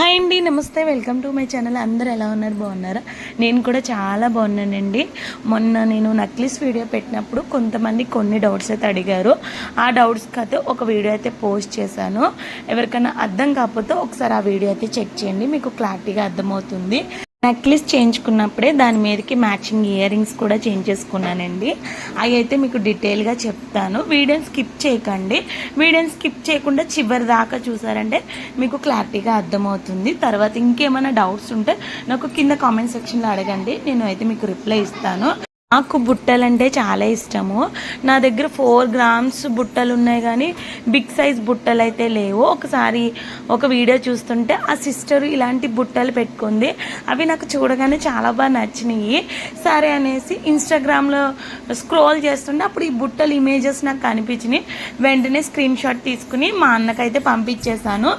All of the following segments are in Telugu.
హాయ్ అండి నమస్తే. Welcome to my channel. అందరూ ఎలా ఉన్నారు? బాగున్నారా? నేను కూడా చాలా బాగున్నానండి. మొన్న నేను నక్లీస్ వీడియో పెట్టినప్పుడు కొంతమంది కొన్ని డౌట్స్ అయితే అడిగారు. ఆ డౌట్స్కి అయితే ఒక వీడియో అయితే పోస్ట్ చేశాను. ఎవరికైనా అర్థం కాకపోతే ఒకసారి ఆ వీడియో అయితే చెక్ చేయండి. మీకు క్లారిటీగా అర్థమవుతుంది. నెక్లెస్ చేయించుకున్నప్పుడే దాని మీదకి మ్యాచింగ్ ఇయర్ రింగ్స్ కూడా చేంజ్ చేసుకున్నానండి. అవి అయితే మీకు డీటెయిల్గా చెప్తాను. వీడియోని స్కిప్ చేయకండి. వీడియోని స్కిప్ చేయకుండా చివరి దాకా చూసారంటే మీకు క్లారిటీగా అర్థమవుతుంది. తర్వాత ఇంకేమైనా డౌట్స్ ఉంటే నాకు కింద కామెంట్ సెక్షన్లో అడగండి. నేను అయితే మీకు రిప్లై ఇస్తాను. నాకు బుట్టలు అంటే చాలా ఇష్టము. నా దగ్గర ఫోర్ గ్రామ్స్ బుట్టలు ఉన్నాయి కానీ బిగ్ సైజ్ బుట్టలు అయితే లేవు. ఒకసారి ఒక వీడియో చూస్తుంటే ఆ సిస్టర్ ఇలాంటి బుట్టలు పెట్టుకుంది. అవి నాకు చూడగానే చాలా బాగా నచ్చినాయి. సరే అనేసి ఇన్స్టాగ్రామ్లో స్క్రోల్ చేస్తుంటే అప్పుడు ఈ బుట్టలు ఇమేజెస్ నాకు కనిపించినాయి. వెంటనే స్క్రీన్ షాట్ తీసుకుని మా అన్నకైతే పంపించేశాను.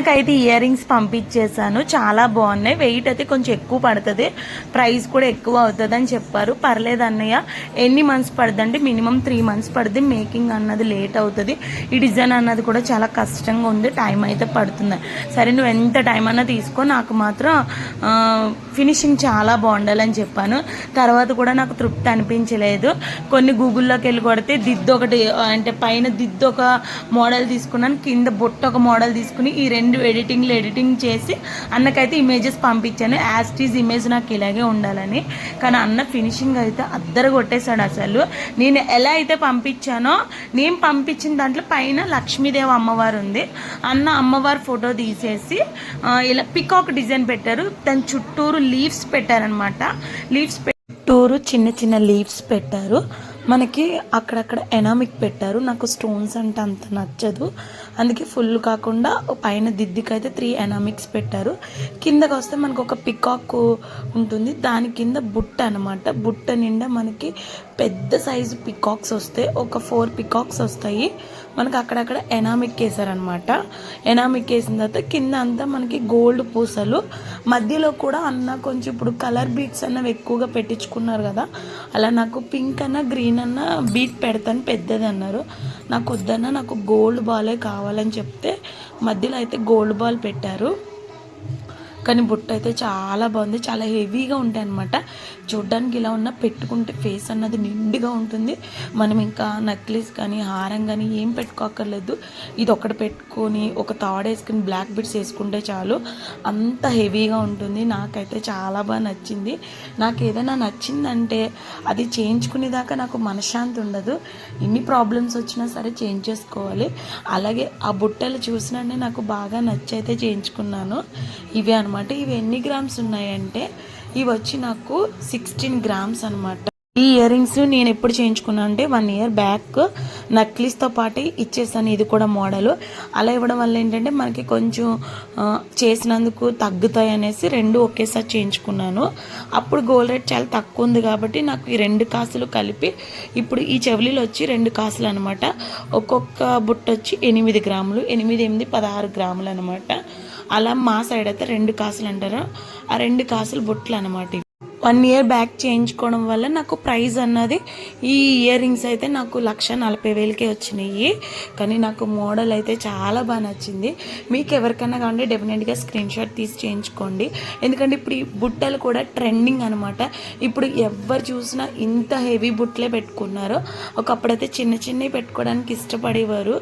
నాకైతే ఇయర్ రింగ్స్ పంపించేశాను. చాలా బాగున్నాయి. వెయిట్ అయితే కొంచెం ఎక్కువ పడుతుంది. ప్రైస్ కూడా ఎక్కువ అవుతుంది అని చెప్పారు. పర్లేదు అన్నయ్య. ఎన్ని మంత్స్ పడుతుంది అంటే మినిమం త్రీ మంత్స్ పడుతుంది మేకింగ్ అన్నది లేట్ అవుతుంది. ఈ డిజైన్ అన్నది కూడా చాలా కష్టంగా ఉంది. టైం అయితే పడుతుంది. సరే నువ్వు ఎంత టైం అన్నా తీసుకో. నాకు మాత్రం ఫినిషింగ్ చాలా బాగుండాలని చెప్పాను. తర్వాత కూడా నాకు తృప్తి అనిపించలేదు. కొన్ని గూగుల్లోకి వెళ్ళి కొడితే దిద్దు ఒకటి అంటే పైన దిద్దు ఒక మోడల్ తీసుకున్నాను. కింద బొట్ట ఒక మోడల్ తీసుకుని ఈ రెండు ఎడిటింగ్లు ఎడిటింగ్ చేసి అన్నకైతే ఇమేజెస్ పంపించాను. యాస్టీజ్ ఇమేజ్ నాకు ఇలాగే ఉండాలని. కానీ అన్న ఫినిషింగ్ అయితే అద్దరు కొట్టేశాడు అసలు. నేను ఎలా అయితే పంపించానో నేను పంపించిన దాంట్లో పైన లక్ష్మీదేవి అమ్మవారు ఉంది. అన్న అమ్మవారి ఫోటో తీసేసి ఇలా పికాక్ డిజైన్ పెట్టారు. దాని చుట్టూరు లీవ్స్ పెట్టారనమాట లీవ్స్ చుట్టూరు చిన్న చిన్న లీవ్స్ పెట్టారు. మనకి అక్కడక్కడ ఎనామిక్ పెట్టారు. నాకు స్టోన్స్ అంటే అంత నచ్చదు. అందుకే ఫుల్ కాకుండా పైన దిద్దికైతే త్రీ ఎనామిక్స్ పెట్టారు. కిందకి వస్తే మనకు ఒక పికాక్ ఉంటుంది. దాని కింద బుట్ట అనమాట బుట్ట నిండా మనకి పెద్ద సైజు పికాక్స్ వస్తాయి ఒక ఫోర్ పికాక్స్ వస్తాయి. మనకి అక్కడక్కడ ఎనామిక్ వేసారనమాట ఎనామిక్ వేసిన తర్వాత కింద అంతా మనకి గోల్డ్ పూసలు. మధ్యలో కూడా అన్న కొంచెం ఇప్పుడు కలర్ బీట్స్ అన్నవి ఎక్కువగా పెట్టించుకున్నారు కదా. అలా నాకు పింక్ అన్న గ్రీన్ అన్న బీట్ పెడతాను పెద్దది అన్నారు. నాకు వద్దన్న నాకు గోల్డ్ బాలే కావాలి. కావాలని చెప్తే మధ్యలో అయితే గోల్డ్ బాల్ పెట్టారు. కానీ బుట్ట అయితే చాలా బాగుంది. చాలా హెవీగా ఉంటాయి అనమాట చూడ్డానికి ఇలా ఉన్న పెట్టుకుంటే ఫేస్ అన్నది నిండుగా ఉంటుంది. మనం ఇంకా నక్లెస్ కానీ హారం కానీ ఏం పెట్టుకోక్కర్లేదు. ఇది ఒకటి పెట్టుకొని ఒక తాడు వేసుకుని బ్లాక్ బిట్స్ వేసుకుంటే చాలు. అంత హెవీగా ఉంటుంది. నాకైతే చాలా బాగా నచ్చింది. నాకు ఏదైనా నచ్చిందంటే అది చేయించుకునేదాకా నాకు మనశ్శాంతి ఉండదు. ఎన్ని ప్రాబ్లమ్స్ వచ్చినా సరే చేంజ్ చేసుకోవాలి. అలాగే ఆ బుట్టలు చూసినట్టే నాకు బాగా నచ్చైతే చేయించుకున్నాను. ఇవే అనమాట ఇవి ఎన్ని గ్రామ్స్ ఉన్నాయంటే ఇవి వచ్చి నాకు సిక్స్టీన్ గ్రామ్స్ అనమాట ఈ ఇయర్ రింగ్స్ నేను ఎప్పుడు చేయించుకున్నా అంటే వన్ ఇయర్ బ్యాక్ నక్లీస్తో పాటు ఇచ్చేసాను. ఇది కూడా మోడల్. అలా ఇవ్వడం వల్ల ఏంటంటే మనకి కొంచెం చేసినందుకు తగ్గుతాయి అనేసి రెండు ఒకేసారి చేయించుకున్నాను. అప్పుడు గోల్డ్ రేట్ చాలా తక్కువ ఉంది కాబట్టి నాకు ఈ రెండు కాసులు కలిపి ఇప్పుడు ఈ చెవులీలు వచ్చి రెండు కాసులు అనమాట ఒక్కొక్క బుట్ట వచ్చి ఎనిమిది గ్రాములు ఎనిమిది ఎనిమిది పదహారు గ్రాములు అనమాట అలా మా సైడ్ అయితే రెండు కాసులు అంటారు. ఆ రెండు కాసులు బుట్టలు అనమాట వన్ ఇయర్ బ్యాక్ చేయించుకోవడం వల్ల నాకు ప్రైజ్ అన్నది ఈ ఇయర్ రింగ్స్ అయితే నాకు లక్ష నలభై వేలకే వచ్చినాయి. కానీ నాకు మోడల్ అయితే చాలా బాగా నచ్చింది. మీకు ఎవరికైనా కావాలంటే డెఫినెట్గా స్క్రీన్ షాట్ తీసి చేయించుకోండి. ఎందుకంటే ఇప్పుడు ఈ బుట్టలు కూడా ట్రెండింగ్ అనమాట ఇప్పుడు ఎవరు చూసినా ఇంత హెవీ బుట్టలే పెట్టుకున్నారు ఒకప్పుడైతే చిన్న చిన్నవి పెట్టుకోవడానికి ఇష్టపడేవారు.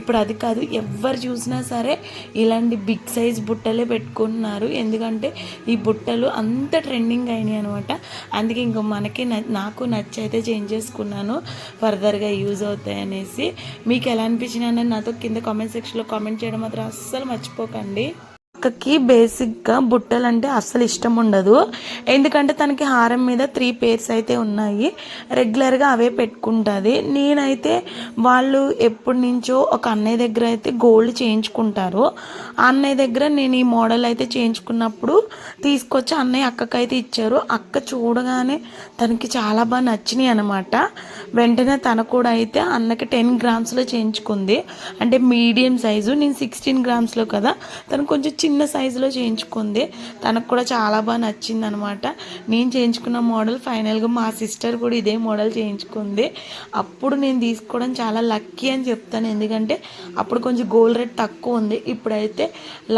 ఇప్పుడు అది కాదు ఎవరు చూసినా సరే ఇలాంటి బిగ్ సైజ్ బుట్టలే పెట్టుకున్నారు ఎందుకంటే ఈ బుట్టలు అంత ట్రెండింగ్ అయినాయి అనమాట. అందుకే ఇంక మనకి న- నాకు నచ్చైతే చేంజ్ చేసుకున్నాను. ఫర్దర్గా యూజ్ అవుతాయి అనేసి. మీకు ఎలా అనిపించినా నాతో కింద కామెంట్ సెక్షన్లో కామెంట్ చేయడం మాత్రం అస్సలు మర్చిపోకండి. అక్కకి బేసిక్గా బుట్టలు అంటే అస్సలు ఇష్టం ఉండదు. ఎందుకంటే తనకి హారం మీద త్రీ పేర్స్ అయితే ఉన్నాయి. రెగ్యులర్గా అవే పెట్టుకుంటుంది. నేనైతే వాళ్ళు ఎప్పటి నుంచో ఒక అన్నయ్య దగ్గర అయితే గోల్డ్ చేయించుకుంటారు. అన్నయ్య దగ్గర నేను ఈ మోడల్ అయితే చేయించుకున్నప్పుడు తీసుకొచ్చి అన్నయ్య అక్కకైతే ఇచ్చారు. అక్క చూడగానే తనకి చాలా బాగా నచ్చినాయి అనమాట వెంటనే తన కూడా అయితే అన్నకి టెన్ గ్రామ్స్లో చేయించుకుంది. అంటే మీడియం సైజు. నేను సిక్స్టీన్ గ్రామ్స్లో కదా. తను కొంచెం చిన్న చిన్న సైజులో చేయించుకుంది. తనకు కూడా చాలా బాగా నచ్చింది అనమాట నేను చేయించుకున్న మోడల్ ఫైనల్గా మా సిస్టర్ కూడా ఇదే మోడల్ చేయించుకుంది. అప్పుడు నేను తీసుకోవడం చాలా లక్కీ అని చెప్తాను. ఎందుకంటే అప్పుడు కొంచెం గోల్డ్ రేట్ తక్కువ ఉంది. ఇప్పుడైతే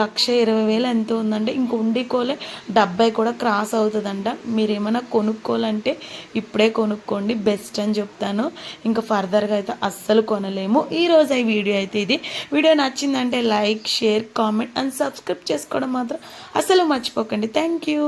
లక్ష ఇరవై వేలు ఎంత ఉందంటే ఇంక ఉండికోలే డెబ్బై కూడా క్రాస్ అవుతుందంట. మీరు ఏమైనా కొనుక్కోవాలంటే ఇప్పుడే కొనుక్కోండి. బెస్ట్ అని చెప్తాను. ఇంకా ఫర్దర్గా అయితే అస్సలు కొనలేము. ఈరోజు ఈ వీడియో అయితే ఇది. వీడియో నచ్చిందంటే like share comment and subscribe చేసుకోవడం మాత్రం అసలు మర్చిపోకండి. Thank you